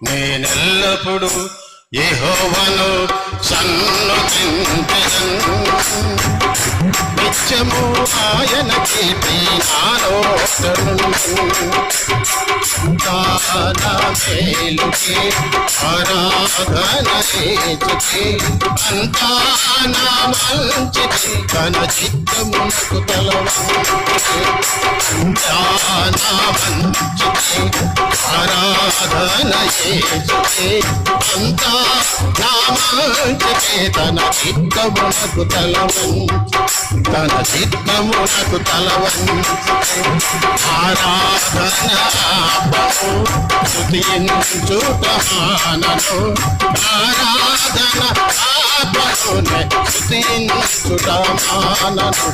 నేనెల్లప్పుడు ఏహోవను సన్నుతించెదను నిత్యము ఆయన కీర్తి నాలోటను మేలుకి ఆరాధన చేచుకి అంతా నా మంచిది తన చిత్తమునకు తలవంచి నా మంచిది ఆరాధన చేచుకి అంతా నా తన చిత్తమునకు తలవంచి తన చిత్తమునకు తలవంచి ఆరాధన స్తుతించుట ఆరాధన ఆత్మను స్తుతించుట మానను